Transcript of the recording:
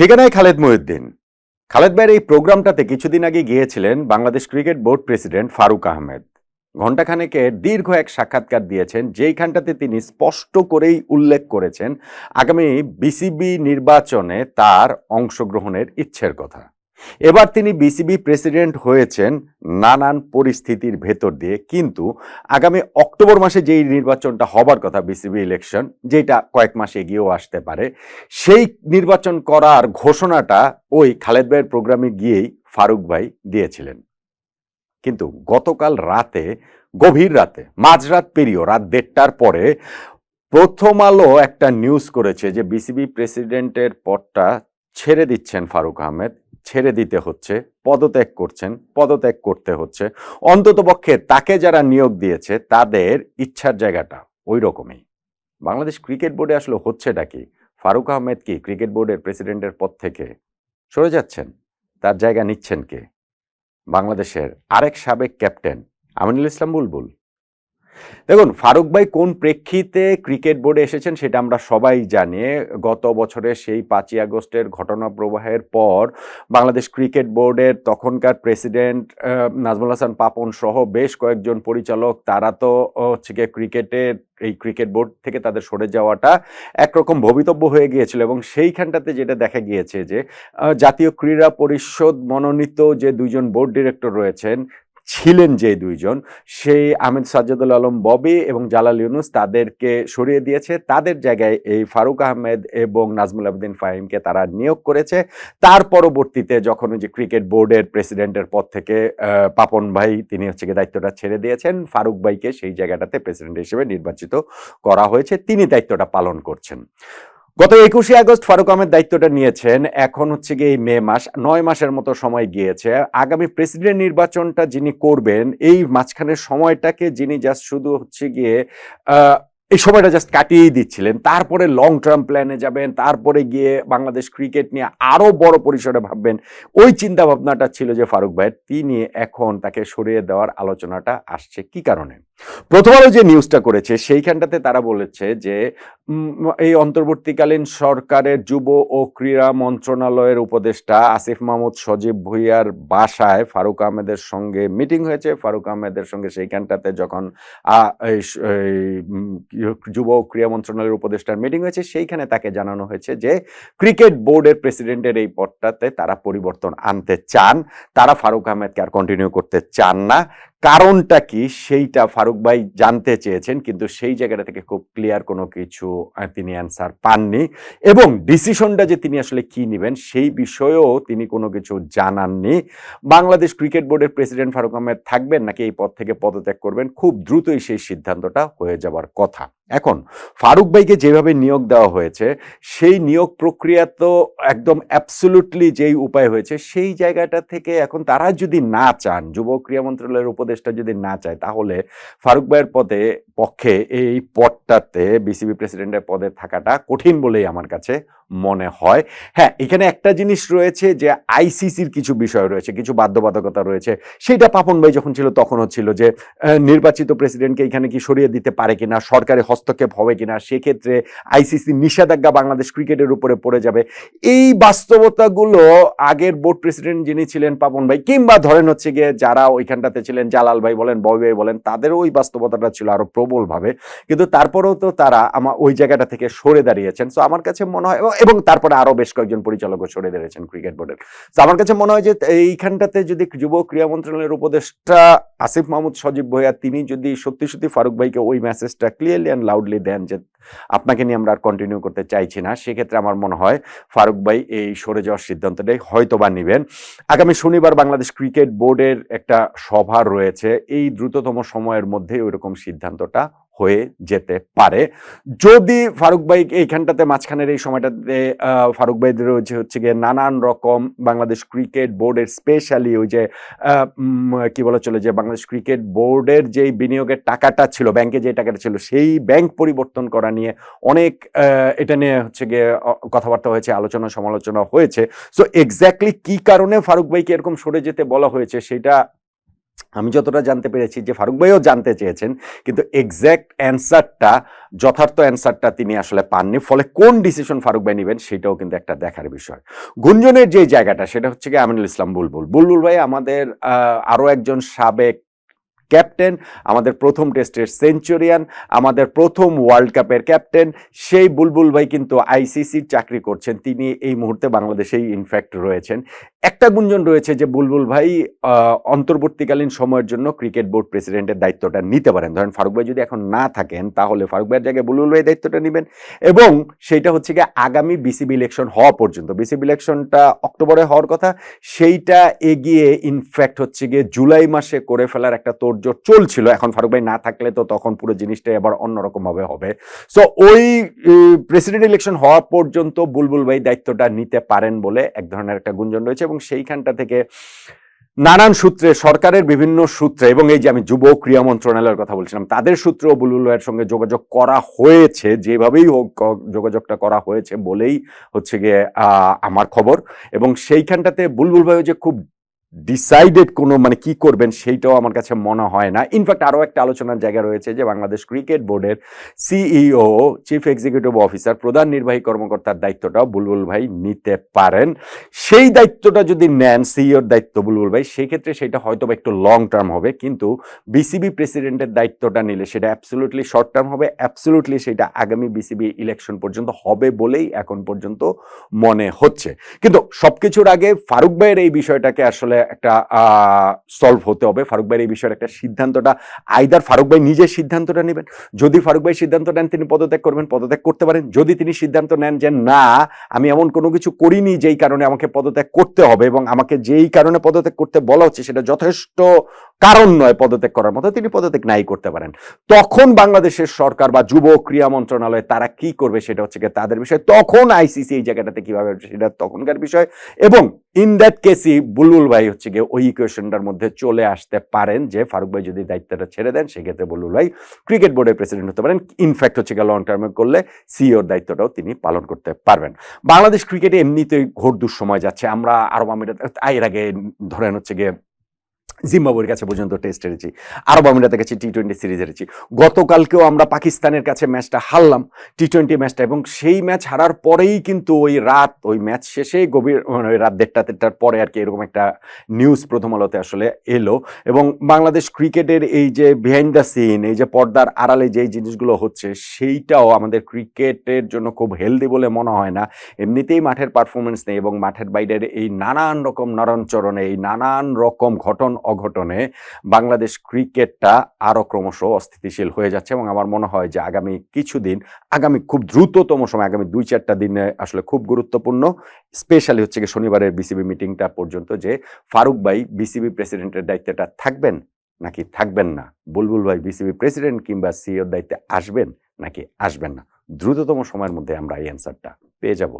ঠিকানায় খালেদ মহিউদ্দিন। খালেদ ভাইয়ের এই প্রোগ্রামটাতে কিছুদিন আগে গিয়েছিলেন Bangladesh cricket board president Faruque Ahmed. ঘণ্টাখানেকে দীর্ঘ এক সাক্ষাৎকার দিয়েছেন, যেইখানটাতে তিনি স্পষ্ট করেই উল্লেখ করেছেন, আগামী বিসিবি নির্বাচনে তার অংশগ্রহণের ইচ্ছের কথা। এবার তিনি বিসিবি প্রেসিডেন্ট হয়েছেন নানান পরিস্থিতির ভেতর দিয়ে, কিন্তু আগামী অক্টোবর মাসে যেই নির্বাচনটা হবার কথা বিসিবি ইলেকশন যেটা কয়েক মাস এগিয়েও আসতে পারে, সেই নির্বাচন করার ঘোষণাটা ওই খালেদ ভাইয়ের প্রোগ্রামে গিয়েই ফারুক ভাই দিয়েছিলেন। কিন্তু গতকাল রাতে, গভীর রাতে, মাঝরাত পেরিয়েও রাত দেড়টার পরে প্রথম আলো একটা নিউজ করেছে যে বিসিবি প্রেসিডেন্টের পদটা ছেড়ে দিচ্ছেন ফারুক আহমেদ। ছেড়ে দিতে হচ্ছে, পদত্যাগ করছেন, পদত্যাগ করতে হচ্ছে। অন্ততপক্ষে তাকে যারা নিয়োগ দিয়েছে, তাদের ইচ্ছার জায়গাটা ওই রকমই বাংলাদেশ ক্রিকেট বোর্ডে আসলে হচ্ছেটা কি? ফারুক আহমেদ কি ক্রিকেট বোর্ডের প্রেসিডেন্টের পদ থেকে সরে যাচ্ছেন? তার জায়গা নিচ্ছেন কে? বাংলাদেশের আরেক সাবেক ক্যাপ্টেন আমিনুল ইসলাম বুলবুল। দেখুন, ফারুক ভাই কোন প্রেক্ষিতে ক্রিকেট বোর্ডে এসেছেন সেটা আমরা সবাই জানি। গত বছরের সেই পাঁচই আগস্টের ঘটনা প্রবাহের পর বাংলাদেশ ক্রিকেট বোর্ডের তখনকার প্রেসিডেন্ট নাজমুল হাসান পাপন সহ বেশ কয়েকজন পরিচালক, তারা তো হচ্ছে গিয়ে ক্রিকেটের, এই ক্রিকেট বোর্ড থেকে তাদের সরে যাওয়াটা একরকম ভবিতব্য হয়ে গিয়েছিল এবং সেইখানটাতে যেটা দেখা গিয়েছে যে জাতীয় ক্রীড়া পরিষদ মনোনীত যে দুইজন বোর্ড ডিরেক্টর রয়েছেন ছিলেন যে দুইজন, সেই আহমেদ সাজ্জাদুল আলম, ববি এবং জালাল ইউনুস তাদেরকে সরিয়ে দিয়েছে। তাদের জায়গায় এই ফারুক আহমেদ এবং নাজমুল আবদিন ফাহিমকে তারা নিয়োগ করেছে। তার পরবর্তীতে যখন ওই যে ক্রিকেট বোর্ডের প্রেসিডেন্টের পদ থেকে পাপন ভাই, তিনি হচ্ছে গিয়ে দায়িত্বটা ছেড়ে দিয়েছেন। ফারুক ভাইকে সেই জায়গাটাতে প্রেসিডেন্ট হিসেবে নির্বাচিত করা হয়েছে। তিনি দায়িত্বটা পালন করছেন। গত একুশে আগস্ট ফারুক আহমেদ দায়িত্বটা নিয়েছেন। এখন হচ্ছে গিয়ে মে মাস, নয় মাসের মতো সময় গিয়েছে। আগামী প্রেসিডেন্ট নির্বাচনটা যিনি করবেন, এই মাঝখানের সময়টাকে যিনি জাস্ট শুধু হচ্ছে গিয়ে এই সময়টা জাস্ট কাটিয়েই দিচ্ছিলেন। তারপরে লং টার্ম প্ল্যানে যাবেন, তারপরে গিয়ে বাংলাদেশ ক্রিকেট নিয়ে আরও বড় পরিসরে ভাববেন। ওই চিন্তা ভাবনাটা ছিল যে ফারুক ভাইয়ের তিনি এখন তাকে সরিয়ে দেওয়ার আলোচনাটা আসছে কি কারণে? প্রথম আলো যে নিউজটা করেছে, সেইখানটাতে তারা বলেছে যে এই অন্তর্বর্তীকালীন সরকারের যুব ও ক্রীড়া মন্ত্রণালয়ের উপদেষ্টা আসিফ মাহমুদ সজীব ভুইয়ার বাসায় ফারুক আহমেদের সঙ্গে মিটিং হয়েছে। ফারুক আহমেদের সঙ্গে সেইখানটাতে যখন যুব ক্রীড়া মন্ত্রণালয়ের উপদেষ্টার মিটিং হয়েছে। সেইখানে তাকে জানানো হয়েছে যে ক্রিকেট বোর্ডের প্রেসিডেন্টের এই পদটাতে তারা পরিবর্তন আনতে চান। তারা ফারুক আহমেদকে আর কন্টিনিউ করতে চান না। কারণটা কি? সেইটা ফারুক ভাই জানতে চেয়েছেন, কিন্তু সেই জায়গাটা থেকে খুব ক্লিয়ার কোনো কিছু তিনি অ্যান্সার পাননি এবং ডিসিশনটা যে তিনি আসলে কি নেবেন, সেই বিষয়েও তিনি কোনো কিছু জানাননি। বাংলাদেশ ক্রিকেট বোর্ডের প্রেসিডেন্ট ফারুক আহমেদ থাকবেন নাকি এই পদ থেকে পদত্যাগ করবেন? খুব দ্রুতই সেই সিদ্ধান্তটা হয়ে যাবার কথা। এখন, ফারুক ভাইকে যেভাবে নিয়োগ দেওয়া হয়েছে, সেই নিয়োগ প্রক্রিয়া তো একদম অ্যাবসলুটলি যেই উপায় হয়েছে, সেই জায়গাটা থেকে এখন তারা যদি না চান, যুব ক্রিয়া মন্ত্রণালয়ের উপদেষ্টা যদি না চায় তাহলে ফারুক ভাইয়ের পদে পক্ষে এই পদটাতে বিসিবি প্রেসিডেন্টের পদে থাকাটা কঠিন বলেই আমার কাছে মনে হয়। হ্যাঁ এখানে একটা জিনিস রয়েছে যে আইসিসির কিছু বিষয় রয়েছে, কিছু বাধ্যবাধকতা রয়েছে। সেইটা পাপন ভাই যখন ছিল তখন হচ্ছিল যে নির্বাচিত প্রেসিডেন্টকে এখানে কি সরিয়ে দিতে পারে কিনা, সরকারি হস্তক্ষেপ হবে কিনা, সেক্ষেত্রে আইসিসি নিষেধাজ্ঞা বাংলাদেশ ক্রিকেটের উপরে পড়ে যাবে। এই বাস্তবতাগুলো আগের বোর্ড প্রেসিডেন্ট যিনি ছিলেন পাপন ভাই, কিংবা ধরেন হচ্ছে গিয়ে যারা ওইখানটাতে ছিলেন, জালাল ভাই বলেন, ববি ভাই বলেন, তাদেরও ওই বাস্তবতাটা ছিল আরও প্রবল। ভাবে কিন্তু তারপরেও তো তারা আমার ওই জায়গাটা থেকে সরে দাঁড়িয়েছেন। তো আমার কাছে মনে হয় এবং- তারপরে আরও বেশ কয়েকজন পরিচালকও সরে দাঁড়িয়েছেন ক্রিকেট বোর্ডের। তো আমার কাছে মনে হয় যে এইখানটাতে যদি যুব ক্রীড়া মন্ত্রণালয়ের উপদেষ্টা আসিফ মাহমুদ সজীব ভৈয়া তিনি যদি সত্যি সত্যি ফারুক ভাইকে ওই মেসেজটা ক্লিয়ারলি অ্যান্ড লাউডলি দেন যে আপনাকে নিয়ে আমরা আর কন্টিনিউ করতে চাইছি না। সেক্ষেত্রে আমার মনে হয় ফারুক ভাই এই সরে যাওয়ার সিদ্ধান্তটাই হয়তো বা নেবেন। আগামী শনিবার বাংলাদেশ ক্রিকেট বোর্ডের একটা সভা রয়েছে। এই দ্রুততম সময়ের মধ্যে ওইরকম সিদ্ধান্তটা হয়ে যেতে পারে। যদি ফারুক ভাই এইখানটাতে মাঝখানের এই সময়টাতে ফারুক ভাইদের হচ্ছে হচ্ছে গিয়ে নানান রকম বাংলাদেশ ক্রিকেট বোর্ডের স্পেশালি ওই যে কি বলা চলে যে বাংলাদেশ ক্রিকেট বোর্ডের যেই বিনিয়োগের টাকাটা ছিল ব্যাংকে যে টাকাটা ছিল, সেই ব্যাংক পরিবর্তন করা নিয়ে অনেক এটা নিয়ে হচ্ছে গিয়ে কথাবার্তা হয়েছে, আলোচনা সমালোচনা হয়েছে। সো এক্স্যাক্টলি কি কারণে ফারুক ভাইকে এরকম সরে যেতে বলা হয়েছে, সেটা আমি যতটা জানতে পেরেছি যে ফারুক ভাইও জানতে চেয়েছেন কিন্তু এক্স্যাক্ট অ্যান্সারটা যথার্থ অ্যান্সারটা তিনি আসলে পাননি। ফলে কোন ডিসিশন ফারুক ভাই নেবেন সেটাও কিন্তু একটা দেখার বিষয়। গুঞ্জনের যে জায়গাটা সেটা হচ্ছে কি আমিনুল ইসলাম বুলবুল। বুলবুল ভাই আমাদের আহ, আরও একজন সাবেক ক্যাপ্টেন আমাদের প্রথম টেস্টের সেঞ্চুরিয়ান আমাদের প্রথম ওয়ার্ল্ড কাপের ক্যাপ্টেন সেই বুলবুল ভাই কিন্তু আইসিসির চাকরি করছেন। তিনি এই মুহূর্তে বাংলাদেশেই ইনফ্যাক্ট রয়েছেন। একটা গুঞ্জন রয়েছে যে বুলবুল ভাই অন্তর্বর্তীকালীন সময়ের জন্য ক্রিকেট বোর্ড প্রেসিডেন্টের দায়িত্বটা নিতে পারেন। ধরেন ফারুক ভাই যদি এখন না থাকেন, তাহলে ফারুক ভাইয়ের জায়গায় বুলবুল ভাই দায়িত্বটা নেবেন এবং সেইটা হচ্ছে গিয়ে আগামী বিসিবি ইলেকশন হওয়া পর্যন্ত। বিসিবি ইলেকশনটা অক্টোবরে হওয়ার কথা, সেইটা এগিয়ে ইনফ্যাক্ট হচ্ছে গিয়ে জুলাই মাসে করে ফেলার একটা তোড়জোড় চলছিল। এখন ফারুক ভাই না থাকলে তো তখন পুরো জিনিসটাই আবার অন্যরকমভাবে হবে। সো ওই প্রেসিডেন্ট ইলেকশন হওয়া পর্যন্ত বুলবুল ভাই দায়িত্বটা নিতে পারেন বলে এক ধরনের একটা গুঞ্জন রয়েছে এবং সেইখানটা থেকে নানান সূত্রে, সরকারের বিভিন্ন সূত্রে এবং এই যে আমি যুব ক্রীড়া মন্ত্রণালয়ের কথা বলছিলাম, তাদের সূত্রেও বুলবুল ভাইয়ের সঙ্গে যোগাযোগ করা হয়েছে, যেভাবেই হোক যোগাযোগটা করা হয়েছে বলেই হচ্ছে গিয়ে আমার খবর এবং সেইখানটাতে বুলবুল ভাইও যে খুব ডিসাইডেড কোনো মানে কি করবেন সেইটাও আমার কাছে মনে হয় না। ইনফ্যাক্ট আরও একটা আলোচনার জায়গা রয়েছে যে বাংলাদেশ ক্রিকেট বোর্ডের সিইও চিফ এক্সিকিউটিভ অফিসার প্রধান নির্বাহী কর্মকর্তার দায়িত্বটাও বুলবুল ভাই নিতে পারেন। সেই দায়িত্বটা যদি নেন সিইওর দায়িত্ব বুলবুল ভাই, সেক্ষেত্রে সেটা হয়তো বা একটু লং টার্ম হবে, কিন্তু বিসিবি প্রেসিডেন্টের দায়িত্বটা নিলে সেটা অ্যাবসলুটলি শর্ট টার্ম হবে অ্যাবসলুটলি সেটা আগামী বিসিবি ইলেকশন পর্যন্ত হবে বলেই এখন পর্যন্ত মনে হচ্ছে। কিন্তু সব কিছুর আগে ফারুক ভাইয়ের এই বিষয়টাকে আসলে একটা সলভ হতে হবে। ফারুক ভাইয়ের এই বিষয়ের একটা সিদ্ধান্তটা আইদার ফারুক ভাই নিজের সিদ্ধান্তটা নেবেন, যদি ফারুক ভাই সিদ্ধান্ত নেন, তিনি পদত্যাগ করবেন, পদত্যাগ করতে পারেন। যদি তিনি সিদ্ধান্ত নেন যে না, আমি এমন কোনো কিছু করিনি যেই কারণে আমাকে পদত্যাগ করতে হবে এবং আমাকে যেই কারণে পদত্যাগ করতে বলা হচ্ছে, সেটা যথেষ্ট কারণ নয় পদত্যাগ করার মতো, তিনি পদত্যাগ নাই করতে পারেন। তখন বাংলাদেশের সরকার বা যুব ক্রীড়া মন্ত্রণালয় তারা কি করবে সেটা হচ্ছে তাদের বিষয়। তখন আইসিসি এই জায়গাটাতে কীভাবে সেটা তখনকার বিষয়। এবং ইন দ্যাট কেসই বুলবুল ভাই হচ্ছে গিয়ে ওই ইকুয়েশনটার মধ্যে চলে আসতে পারেন যে ফারুক ভাই যদি দায়িত্বটা ছেড়ে দেন, সেক্ষেত্রে বুলবুল ভাই ক্রিকেট বোর্ডের প্রেসিডেন্ট হতে পারেন। ইনফ্যাক্ট হচ্ছে গিয়ে লং টার্মে করলে সিইওর দায়িত্বটাও তিনি পালন করতে পারবেন। বাংলাদেশ ক্রিকেটে এমনিতেই ঘোর দুঃসময় যাচ্ছে। আমরা আরব আমিরাত এর আগে ধরেন হচ্ছে গিয়ে জিম্বাবুয়ের কাছে পর্যন্ত টেস্ট হেরেছি আরব আমিরাতের কাছে টি টোয়েন্টি সিরিজ হেরেছি গতকালকেও আমরা পাকিস্তানের কাছে ম্যাচটা হারলাম টি টোয়েন্টি ম্যাচটা এবং সেই ম্যাচ হারার পরেই কিন্তু ওই রাত, ওই ম্যাচ শেষে গভীর মানে ওই রাত দেড়টা, দেড়টার পরে আর কি এরকম একটা নিউজ প্রথম আলোতে আসলে এলো এবং বাংলাদেশ ক্রিকেটের এই যে বিহাইন্ড দ্য সিন এই যে পর্দার আড়ালে যেই জিনিসগুলো হচ্ছে সেইটাও আমাদের ক্রিকেটের জন্য খুব হেলদি বলে মনে হয় না। এমনিতেই মাঠের পারফরমেন্স নেই এবং মাঠের বাইরের এই নানান রকম নরণচরণে এই নানান রকম ঘটন অঘটনে বাংলাদেশ ক্রিকেটটা আরও ক্রমশ অস্থিতিশীল হয়ে যাচ্ছে এবং আমার মনে হয় যে আগামী কিছুদিন, আগামী খুব দ্রুততম সময়, আগামী দুই চারটা দিনে আসলে খুব গুরুত্বপূর্ণ, স্পেশালি হচ্ছে শনিবারের বিসিবি মিটিংটা পর্যন্ত যে ফারুক ভাই বিসিবি প্রেসিডেন্টের দায়িত্বটা থাকবেন নাকি থাকবেন না? বুলবুল ভাই বিসিবি প্রেসিডেন্ট কিংবা সিইওর দায়িত্বে আসবেন নাকি আসবেন না? দ্রুততম সময়ের মধ্যে আমরা এই অ্যান্সারটা পেয়ে যাব।